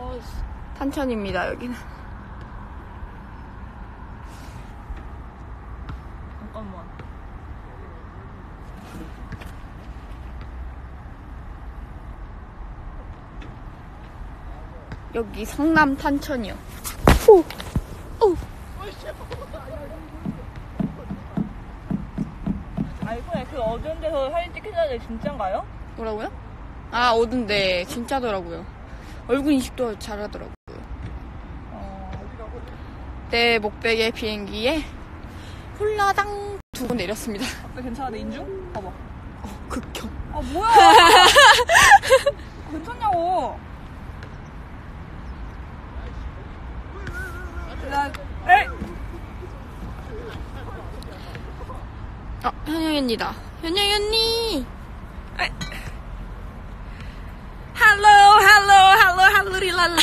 어, 탄천입니다, 여기는. 잠깐만. 여기 성남 탄천이요. 알고 그 어두운 데서 사진 찍힌다는데 진짠가요? 뭐라고요? 아, 오던데, 진짜더라고요. 얼굴 인식도 잘하더라고요. 어. 내 목베개 비행기에 홀라당 두 번 내렸습니다. 어때 괜찮아 내 인중? 봐봐. 극혐. 아 뭐야? 괜찮냐고. 나 에이. 아, 현영이 언니다. 현영이 언니! 할로, 할로, 할로, 할로리랄로.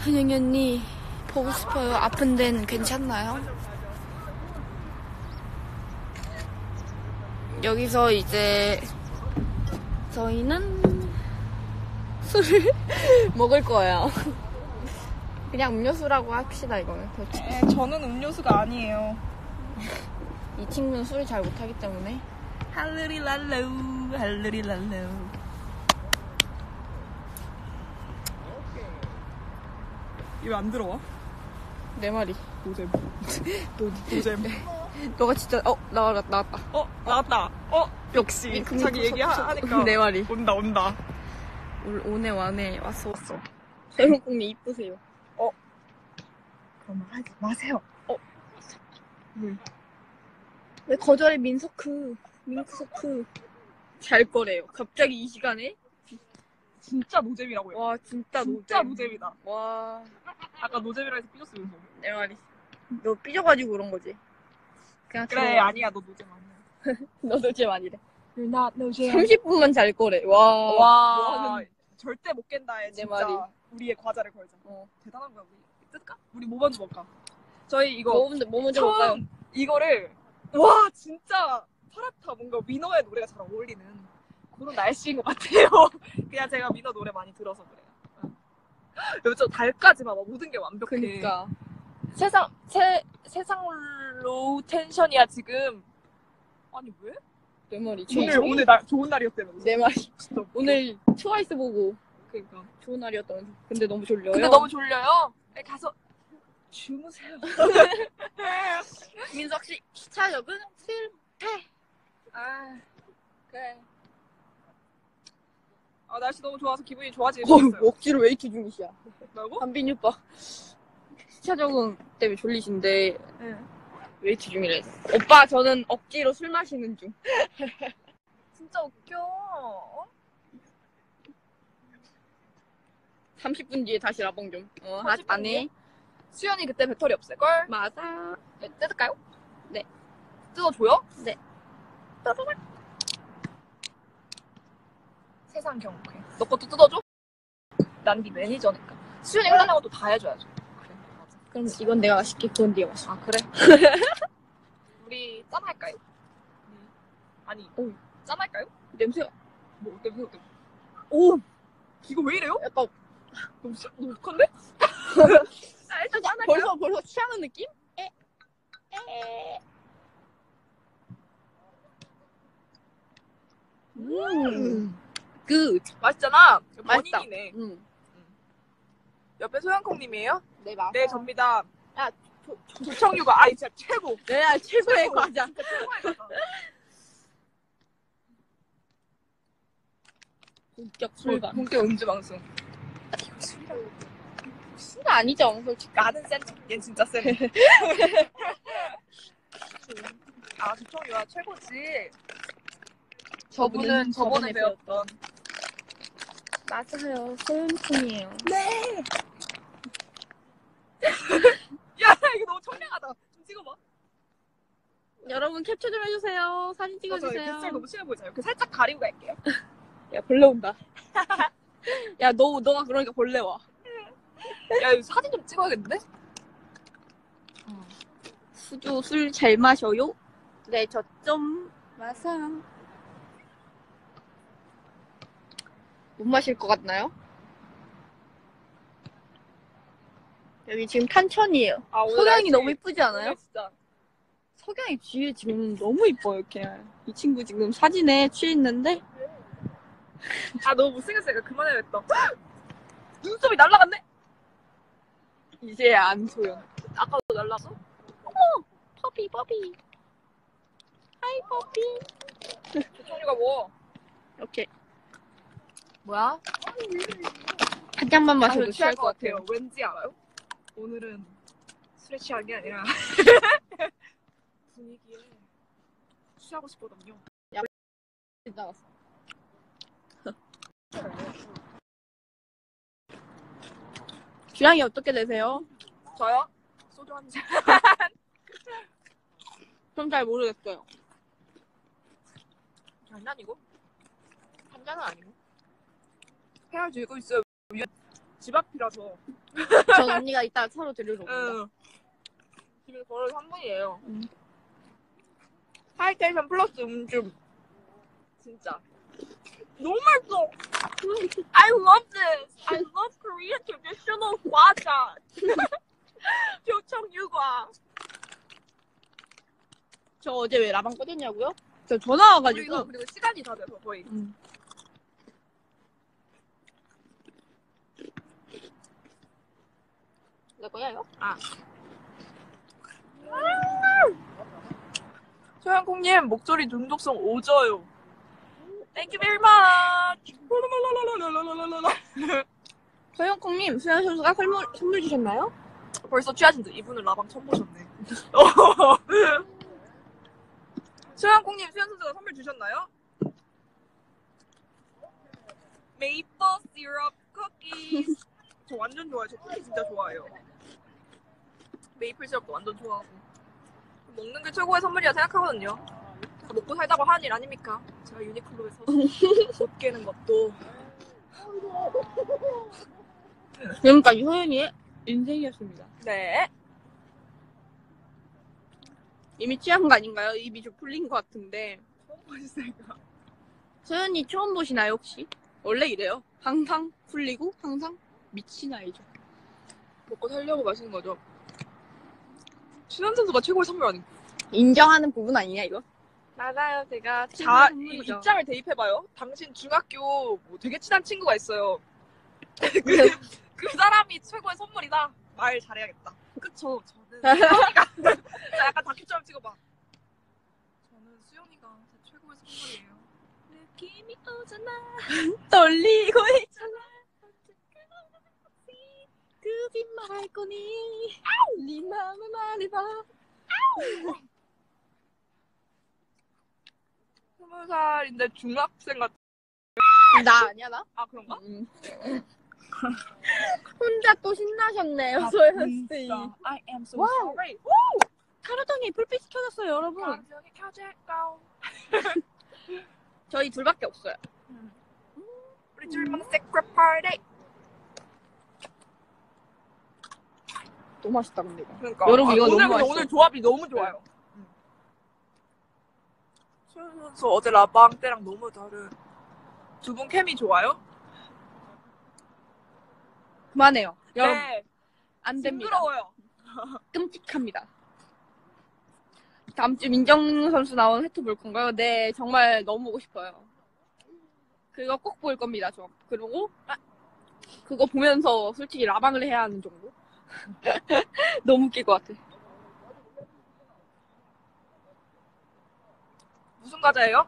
현영이 언니, 보고 싶어요. 아픈 데는 괜찮나요? 여기서 이제 저희는 술을 먹을 거예요. 그냥 음료수라고 합시다, 이거는. 그렇지. 에, 저는 음료수가 아니에요. 이 친구는 술을 잘 못하기 때문에. 할르리 랄로 할르리 랄로. 이거 안 들어와? 내 말이. 노잼. 노, 노잼. 너가 진짜, 어, 나왔다, 나왔다. 어 나왔다. 어 역시 그 자기 얘기하니까 내 말이. 온다 온다. 올, 오네, 와네, 왔어, 왔어. 세롱콩님 이쁘세요. 그럼 하지 마세요. 왜 거절해, 민서크. 민서크. 잘 거래요. 갑자기 이 시간에? 진짜 노잼이라고요. 와, 진짜 노잼. 진짜 노잼이다. 와, 아까 노잼이라 해서 삐졌으면서. 내 말이. 너 삐져가지고 그런 거지. 그냥 그래 들어가. 아니야 너 노잼 아니야. 너 노잼 아니래. You're not 노잼. 30분만 잘 거래. 와. 와뭐 절대 못 깬다 해내 진짜. 말이. 우리의 과자를 걸자. 어. 대단한 거야 우리. 뜯을까? 우리 뭐 먼저 먹을까? 저희 이거 뭐 먼저, 뭐 먼저? 처음 이거를 와 진짜 파랗다 뭔가 민호의 노래가 잘 어울리는 그런 날씨인 것 같아요. 그냥 제가 민호 노래 많이 들어서 그래요. 요즘 달까지 막 모든 게 완벽해. 그니까. 세상 세 세상 로우 텐션이야 지금. 아니 왜? 내 말이. 오늘 오늘 날 좋은 날이었다면서. 내 말이. 오늘 트와이스 보고 그러니까. 좋은 날이었다면서. 근데 너무 졸려요. 근데 너무 졸려요. 네, 가서 주무세요. 민석 씨, 기차 역은 실패. 아 그래. 아 날씨 너무 좋아서 기분이 좋아지게 어, 됐어요. 억지로 웨이트 중이시야. 뭐라고? 한빈이 오빠. 기차 적응 때문에 졸리신데 네. 웨이트 중이래. 오빠, 저는 억지로 술 마시는 중. 진짜 웃겨. 어? 30분 뒤에 다시 라봉 좀. 어, 하, 30분 안 뒤에? 해. 수연이 그때 배터리 없을걸? 맞아. 네, 뜯을까요? 네. 뜯어줘요? 네. 따다닥. 세상 경쾌. 너 것도 뜯어줘? 난 네 매니저니까. 수연이 하려는 것도 다 해줘야죠. 그래, 맞아. 그럼 이건 내가 마실게. 그건 네가 마셔. 아, 그래? 우리 짠할까요? 아니, 오. 짠할까요? 냄새가 뭐, 어때, 어때? 오! 이거 왜 이래요? 약간 독한데? 아, 일단 짠할까요? 벌써 벌써 취하는 느낌? 에. 에. 음. 굿. 맛있잖아. 맛있다. 본인이네. 음. 옆에 소영콩님이에요? 네, 맞아. 네, 접니다. 야, 조, 조청유가, 아, 진짜 최고. 네, 최고의 최고. 과자. 진짜 최고의 과자. 본격 술가. 본격 음주 방송. 술 아니죠, 솔직히. 나는 센, 얜 진짜 센. 아, 조청유가 최고지. 저분은 저번에 배웠던. 맞아요. 소연풍이에요. 네. 야, 이거 너무 청량하다. 좀 찍어봐. 여러분 캡처 좀 해주세요. 사진 맞아, 찍어주세요. 뱃살 너무 심해 보이잖아요. 이렇게 살짝 가리고 갈게요. 야, 벌레 온다. 야, 너, 너가 그러니까 벌레 와. 야, 이거 사진 좀 찍어야겠는데? 수주 술 잘 마셔요? 네, 저 좀 마사. 못 마실 것 같나요? 여기 지금 탄천이에요. 아, 오늘 석양이 날씨- 너무 이쁘지 않아요? 오늘 진짜 석양이 뒤에 지금 너무 이뻐요, 이렇게. 이 친구 지금 사진에 취해 있는데. 아 너무 못생겼으니까 그만해야겠다. 눈썹이 날라갔네. 이제 안 소연. 아까도 날라갔어? 퍼피, 퍼피. 하이, 퍼피. 조청이가 뭐? 이렇게 뭐야? 한 잔만 아, 마셔도 저 취할 것 같아요. 왠지 알아요? 오늘은 술에 취한 게 아니라 분위기에 취하고 싶거든요. 나갔어. 주량이 어떻게 되세요? 저요? 소주 한 잔. 좀잘 모르겠어요. 장난이고? 한 잔은 아니고. 헤어 들고 있어요. 집 앞이라서. 전 언니가 이따 차로 데리러 옵니다. 응. 집에 걸어서 한 분이에요. 음. 하이텐션 플러스 음주. 진짜. 너무 맛있어. I love this. I love Korean traditional 과자. 교청 유과. 저 어제 왜 라방 꺼졌냐고요? 저 전화 와가지고. 우리가 그리고 시간이 다 돼서 거의. 음. 내 거야 이거? 소영콩님 목소리 중독성 오져요. Thank you very much. 서영콩님 수현 선수가 선물 선물 주셨나요? 벌써 취하신 듯 이분은 라방 처음 보셨네. 소영콩님 수현 선수가 선물 주셨나요? 메이플 시럽 쿠키즈. 저 완전 좋아해요. 저 쿠키 진짜 좋아해요. 메이플 시럽도 완전 좋아하고. 먹는 게 최고의 선물이라 생각하거든요. 먹고 살다고 하는 일 아닙니까? 제가 유니클로에서 옷 깨는 것도 지금까지 소연이의 인생이었습니다. 네. 이미 취한 거 아닌가요? 입이 좀 풀린 것 같은데. 처음 보시니까. 소연이 처음 보시나요 혹시? 원래 이래요. 항상 풀리고 항상 미친 아이죠. 먹고 살려고 마시는 거죠. 신현 선수가 최고의 선물 아닌가? 인정하는 부분 아니냐 이거? 맞아요, 제가 자, 이. 입장을 대입해봐요. 당신 중학교 뭐 되게 친한 친구가 있어요. 그, 그 사람이 최고의 선물이다. 말 잘해야겠다. 그쵸. 저는 수영이가 자, 약간 다큐처럼 찍어봐. 저는 수영이가 제 최고의 선물이에요. 느낌이 오잖아. 떨리고 있잖아. 그짓말 할 거니? 네 마음을 말해봐. 스무 살인데 중학생 같. 나 아니야 나? 아 그런가? 음. 혼자 또 신나셨네요 소연 씨. I am so 와우. sorry. 카르ton이 불빛 켜졌어요 여러분. 감정이 켜질까? 저희 둘밖에 없어요. 우리 둘만 세크레 파티. 너무 맛있다 근데 이거. 그러니까 여러분, 이거 오늘 너무 근데 맛있어요. 오늘 조합이 너무 좋아요. 수현 선수 어제 라방 때랑 너무 다른 두 분 케미 좋아요? 그만해요. 여러분 네. 안 됩니다. 징그러워요. 끔찍합니다. 다음 주 민정 선수 나온 해투 볼 건가요? 네, 정말 너무 보고 싶어요. 그거 꼭 볼 겁니다, 저. 그리고 아, 그거 보면서 솔직히 라방을 해야 하는 정도? 너무 웃길 것 같아. 무슨 과자예요?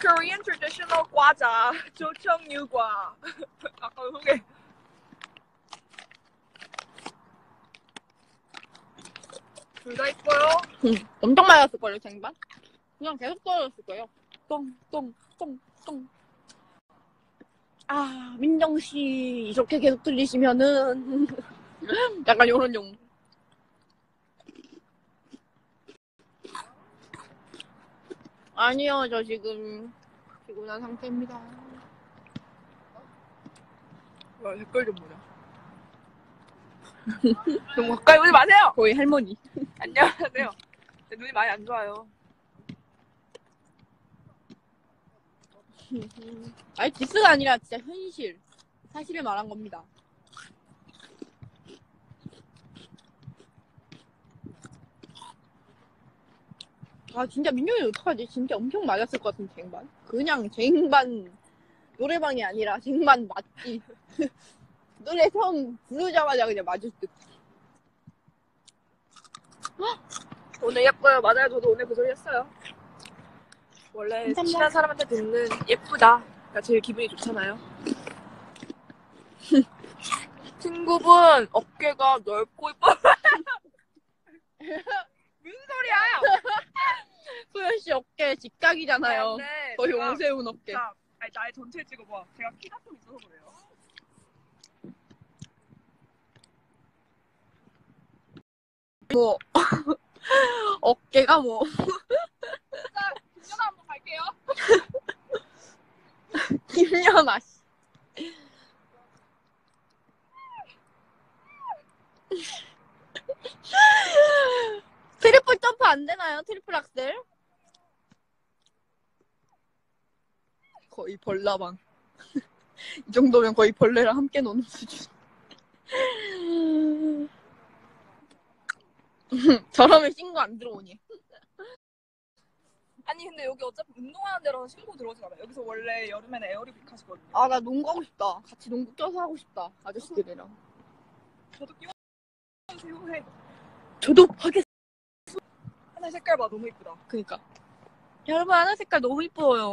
Korean traditional 과자 조청유과. 아까 소개. 둘다 이뻐요. 응, 엄청 많았을걸요, 쟁반? 그냥 계속 떨어졌을 거예요. 똥, 똥, 똥, 똥. 아, 민정씨, 이렇게 계속 들리시면은. 약간 요런 용. 아니요, 저 지금 피곤한 상태입니다. 와, 댓글 좀 보자. 너무 가까이 오지 마세요. 거의 할머니. 안녕하세요. 제 눈이 많이 안 좋아요. 아니 디스가 아니라 진짜 현실 사실을 말한 겁니다. 아 진짜 민영이 어떡하지? 진짜 엄청 맞았을 것 같은 쟁반. 그냥 쟁반 노래방이 아니라 쟁반 맞지. 노래 처음 부르자마자 그냥 맞을 듯. 오늘 예뻐요. 맞아요. 저도 오늘 그 소리 했어요. 원래 감사합니다. 친한 사람한테 듣는 예쁘다. 가 제일 기분이 좋잖아요. 친구분 어깨가 넓고 이뻐. 무슨 소리야? 소연 씨 어깨 직각이잖아요. 네, 거의 제가- 오세훈 어깨. 자, 아니, 나의 전체를 찍어봐. 제가 키가 좀 있어서 그래요. 뭐 어깨가 뭐 김연아 한번 갈게요. 김연아 씨. 트리플 점프 안 되나요? 트리플 악셀? 거의 벌라방. 이 정도면 거의 벌레랑 함께 노는 수준. 저러면 신고 안 들어오니? 아니 근데 여기 어차피 운동하는 데라서 신고 들어오진 않아요. 여기서 원래 여름에는 에어로빅 하시거든요. 아, 나 농구 하고 싶다. 같이 농구 껴서 하고 싶다. 아저씨들이랑. 저도 끼워주세요. 해. 저도 하겠 하나 색깔 봐 너무 이쁘다. 그니까. 여러분, 하나 색깔 너무 이뻐요.